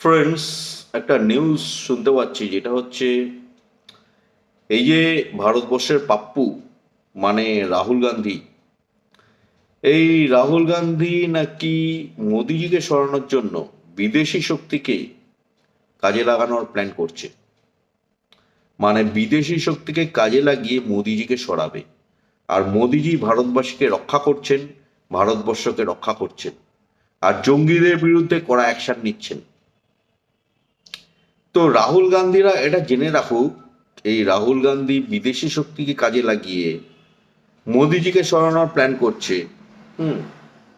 Friends একটা news শুনতে পাচ্ছি যেটা হচ্ছে, এই যে ভারতবর্ষের পাপ্পু মানে রাহুল গান্ধী, এই রাহুল গান্ধী নাকি মোদিজিকে সরানোর জন্য বিদেশি শক্তিকে কাজে লাগানোর প্ল্যান করছে। মানে বিদেশি শক্তিকে কাজে লাগিয়ে মোদিজিকে সরাবে। আর মোদিজি ভারতবাসীকে রক্ষা করছেন, ভারতবর্ষকে রক্ষা করছেন। আর জঙ্গিদের বিরুদ্ধে কড়া অ্যাকশন নিচ্ছেন। তো রাহুল গান্ধীরা এটা জেনে রাখুক এই রাহুল গান্ধী বিদেশি শক্তিকে কাজে লাগিয়ে মোদিজিকে সরানোর প্ল্যান করছে। হুম।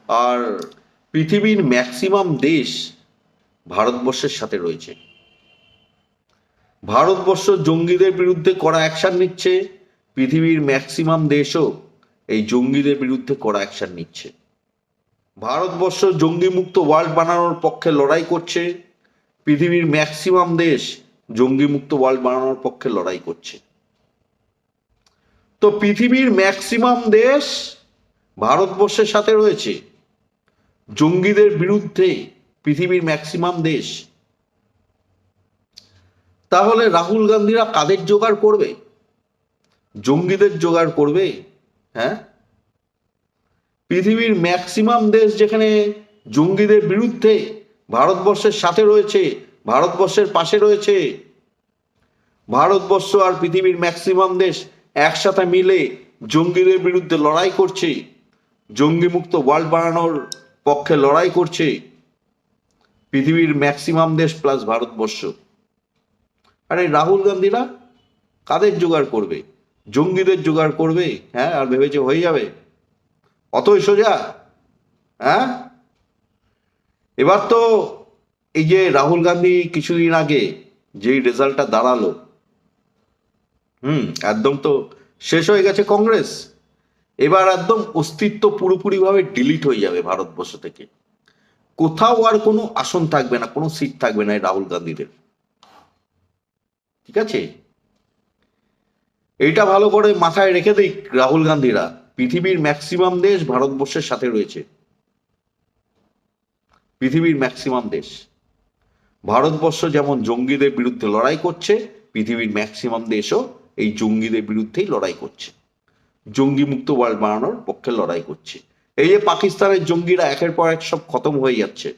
আর পৃথিবীর ম্যাক্সিমাম দেশ ভারতবর্ষের সাথে রয়েছে। ভারতবর্ষ জঙ্গিদের বিরুদ্ধে কড়া অ্যাকশন নিচ্ছে, পৃথিবীর ম্যাক্সিমাম দেশও এই জঙ্গিদের বিরুদ্ধে কড়া অ্যাকশন নিচ্ছে। ভারতবর্ষ জঙ্গি মুক্ত ওয়ার্ল্ড বানানোর পক্ষে লড়াই করছে পৃথিবীর ম্যাক্সিমাম দেশ জঙ্গি মুক্ত ওয়ার্ল্ড বানানোর পক্ষে লড়াই করছে। তো পৃথিবীর ম্যাক্সিমাম দেশ ভারতবর্ষের সাথে রয়েছে। জঙ্গিদের বিরুদ্ধে পৃথিবীর ম্যাক্সিমাম দেশ। তাহলে রাহুল গান্ধীরা কাদের জোগাড় করবে? জঙ্গিদের জোগাড় করবে? হ্যাঁ? পৃথিবীর ম্যাক্সিমাম দেশ যেখানে জঙ্গিদের বিরুদ্ধে ভারতবর্ষের সাথে রয়েছে, ভারতবর্ষের পাশে রয়েছে। ভারতবর্ষ আর পৃথিবীর ম্যাক্সিমাম দেশ একসাথে মিলে জঙ্গিদের বিরুদ্ধে লড়াই করছে। জঙ্গি মুক্ত ওয়ার্ল্ড বানানোর পক্ষে লড়াই করছে। পৃথিবীর ম্যাক্সিমাম দেশ প্লাস ভারতবর্ষ। আরে রাহুল গান্ধীরা কাদের জোগাড় করবে? জঙ্গিদের জোগাড় করবে হ্যাঁ আর ভেবেছে হয়ে যাবে। অতই সোজা হ্যাঁ? এবার তো এই যে রাহুল গান্ধী কিছুদিন আগে যেই রেজাল্টটা দাঁড়াল, হুম, একদম তো শেষ হয়ে গেছে কংগ্রেস। এবার একদম অস্তিত্ব পুরোপুরিভাবে ডিলিট হয়ে যাবে ভারতবর্ষ থেকে। কোথাও আর কোনো আসন থাকবে না, কোনো সিট থাকবে না এই রাহুল গান্ধীদের। ঠিক আছে? এইটা ভালো করে মাথায় রেখে দিক রাহুল গান্ধীরা। পৃথিবীর ম্যাক্সিমাম দেশ ভারতবর্ষের সাথে রয়েছে। পৃথিবীর ম্যাক্সিমাম দেশ। ভারতবর্ষ যেমন জঙ্গিদের বিরুদ্ধে লড়াই করছে, পৃথিবীর ম্যাক্সিমাম দেশও এই জঙ্গিদের বিরুদ্ধেই লড়াই করছে। জঙ্গি মুক্ত ওয়ার্ল্ড বানানোর পক্ষে লড়াই করছে। এই যে পাকিস্তানের জঙ্গিরা একের পর এক সব খতম হয়ে যাচ্ছে।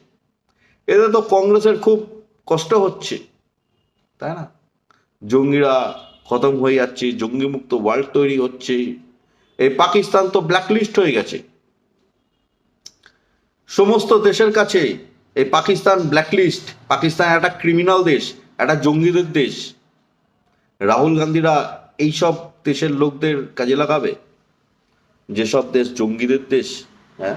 এতে তো কংগ্রেসের খুব কষ্ট হচ্ছে, তাই না? জঙ্গিরা খতম হয়ে যাচ্ছে জঙ্গি মুক্ত ওয়ার্ল্ড তৈরি হচ্ছে। এই পাকিস্তান তো ব্ল্যাকলিস্ট হয়ে গেছে। সমস্ত দেশের কাছে এই পাকিস্তান ব্ল্যাকলিস্ট পাকিস্তান একটা ক্রিমিনাল দেশ, একটা জঙ্গিদের দেশ। রাহুল গান্ধীরা এইসব দেশের লোকদের কাজে লাগাবে? যেসব দেশ জঙ্গিদের দেশ হ্যাঁ?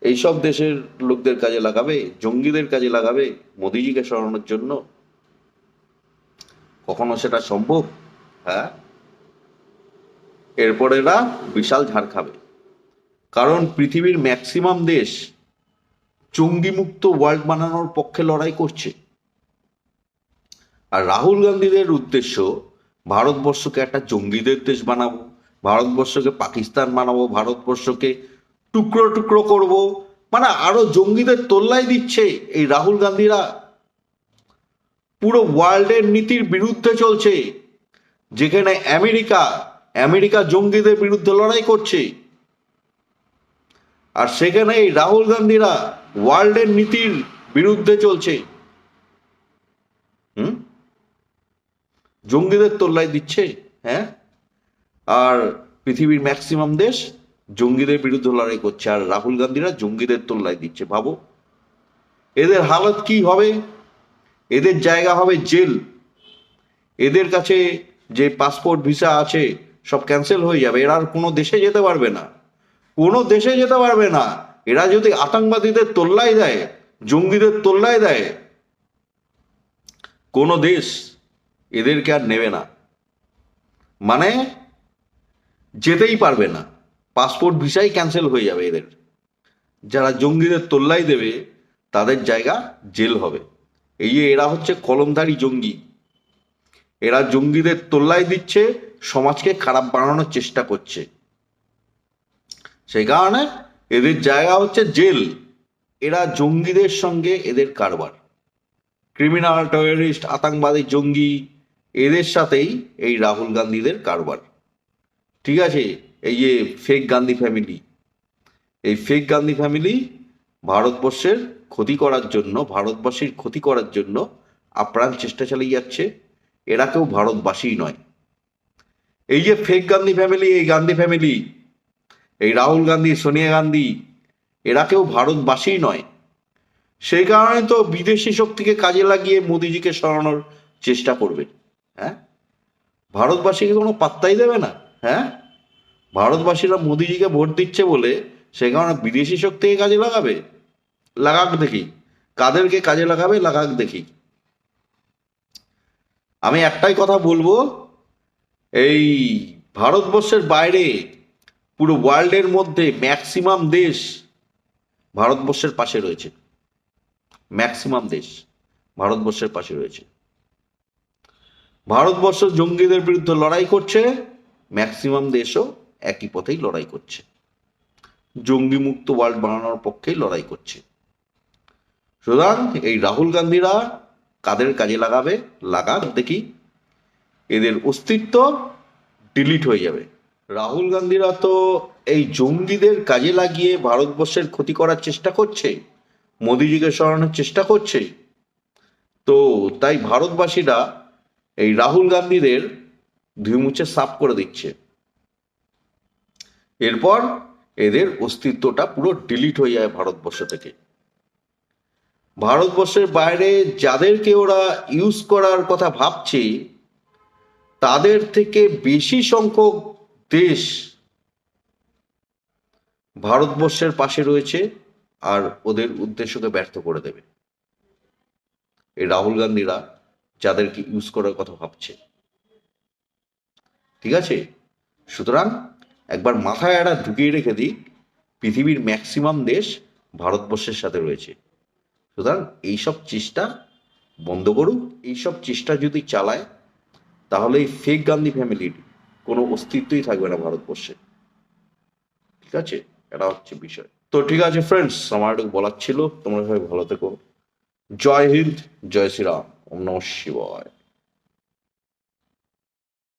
এইসব দেশের লোকদের কাজে লাগাবে, জঙ্গিদের কাজে লাগাবে মোদিজিকে সরানোর জন্য? কখনো সেটা সম্ভব? হ্যাঁ? এরপর এরা বিশাল ঝাড় খাবে। কারণ পৃথিবীর ম্যাক্সিমাম দেশ জঙ্গিমুক্ত ওয়ার্ল্ড বানানোর পক্ষে লড়াই করছে। আর রাহুল গান্ধীদের উদ্দেশ্য, ভারতবর্ষকে একটা জঙ্গিদের দেশ বানাবো, ভারতবর্ষকে পাকিস্তান বানাবো, ভারতবর্ষকে টুকরো টুকরো করব। মানে আরও জঙ্গিদের তোল্লাই দিচ্ছে এই রাহুল গান্ধীরা। পুরো ওয়ার্ল্ডের নীতির বিরুদ্ধে চলছে। যেখানে আমেরিকা আমেরিকা জঙ্গিদের বিরুদ্ধে লড়াই করছে। আর সেখানে এই রাহুল গান্ধীরা ওয়ার্ল্ডের নীতির বিরুদ্ধে চলছে। হুম? জঙ্গিদের তোল্লাই দিচ্ছে হ্যাঁ? আর পৃথিবীর ম্যাক্সিমাম দেশ জঙ্গিদের বিরুদ্ধে লড়াই করছে, আর রাহুল গান্ধীরা জঙ্গিদের তোল্লাই দিচ্ছে, ভাবো। এদের হালত কি হবে? এদের জায়গা হবে জেল। এদের কাছে যে পাসপোর্ট ভিসা আছে, সব ক্যান্সেল হয়ে যাবে। এরা আর কোনো দেশে যেতে পারবে না। কোনো দেশে যেতে পারবে না। এরা যদি আতঙ্কবাদীদের তোল্লাই দেয়, জঙ্গিদের তোল্লাই দেয়, কোনো দেশ এদেরকে আর নেবে না। মানে যেতেই পারবে না। পাসপোর্ট ভিসাই ক্যান্সেল হয়ে যাবে এদের। যারা জঙ্গিদের তোল্লাই দেবে, তাদের জায়গা জেল হবে। এই যে এরা হচ্ছে কলমধারী জঙ্গি। এরা জঙ্গিদের তোল্লাই দিচ্ছে, সমাজকে খারাপ বানানোর চেষ্টা করছে। সেই কারণে এদের জায়গা হচ্ছে জেল। এরা জঙ্গিদের সঙ্গে এদের কারবার। ক্রিমিনাল টেররিস্ট আতঙ্কবাদী, জঙ্গি, এদের সাথেই এই রাহুল গান্ধীদের কারবার। ঠিক আছে, এই যে ফেক গান্ধী ফ্যামিলি এই ফেক গান্ধী ফ্যামিলি ভারতবর্ষের ক্ষতি করার জন্য, ভারতবাসীর ক্ষতি করার জন্য আপ্রাণ চেষ্টা চালিয়ে যাচ্ছে। এরা কেউ ভারতবাসীই নয়। এই যে ফেক গান্ধী ফ্যামিলি এই গান্ধী ফ্যামিলি এই রাহুল গান্ধী, সোনিয়া গান্ধী, এরা কেউ ভারতবাসীই নয়। সেই কারণে তো বিদেশি শক্তিকে কাজে লাগিয়ে মোদিজিকে সরানোর চেষ্টা করবে। হ্যাঁ? ভারতবাসীকে কোনো পাত্তাই দেবে না। হ্যাঁ? ভারতবাসীরা মোদিজিকে ভোট দিচ্ছে বলে সে কারণে বিদেশি শক্তিকে কাজে লাগাবে? লাগাক দেখি। কাদেরকে কাজে লাগাবে, লাগাক দেখি। আমি একটাই কথা বলব, এই ভারতবর্ষের বাইরে পুরো ওয়ার্ল্ডের মধ্যে ম্যাক্সিমাম দেশ ভারতবর্ষের পাশে রয়েছে। ম্যাক্সিমাম দেশ ভারতবর্ষের পাশে রয়েছে। ভারতবর্ষ জঙ্গিদের বিরুদ্ধে লড়াই করছে, ম্যাক্সিমাম দেশও একই পথেই লড়াই করছে। জঙ্গি মুক্ত ওয়ার্ল্ড বানানোর পক্ষেই লড়াই করছে। সুতরাং এই রাহুল গান্ধীরা কাদের কাজে লাগাবে? লাগাক দেখি। এদের অস্তিত্ব ডিলিট হয়ে যাবে। রাহুল গান্ধীরা তো এই জঙ্গিদের কাজে লাগিয়ে ভারতবর্ষের ক্ষতি করার চেষ্টা করছে, মোদিজিকে সরানোর চেষ্টা করছে। তো তাই ভারতবাসীরা এই রাহুল গান্ধীদের ধুইমুছে সাফ করে দিচ্ছে। এরপর এদের অস্তিত্বটা পুরো ডিলিট হয়ে যায় ভারতবর্ষ থেকে। ভারতবর্ষের বাইরে যাদেরকে ওরা ইউজ করার কথা ভাবছে, তাদের থেকে বেশি সংখ্যক দেশ ভারতবর্ষের পাশে রয়েছে আর ওদের উদ্দেশ্যকে ব্যর্থ করে দেবে। এই রাহুল গান্ধীরা যাদেরকে ইউজ করার কথা ভাবছে। ঠিক আছে? সুতরাং একবার মাথায় একটা ঢুকিয়ে রেখে দিই, পৃথিবীর ম্যাক্সিমাম দেশ ভারতবর্ষের সাথে রয়েছে। সুতরাং এইসব চেষ্টা বন্ধ করুক। এইসব চেষ্টা যদি চালায়, তাহলে এই ফেক গান্ধী ফ্যামিলির কোনো অস্তিত্বই থাকবে না ভারতবর্ষে। ঠিক আছে? এটা হচ্ছে বিষয়। তো ঠিক আছে ফ্রেন্ডস আমার একটু বলার ছিল। তোমরা সবাই ভালো থেকো। জয় হিন্দ, জয় শ্রীরাম। ওম নম শিবায়।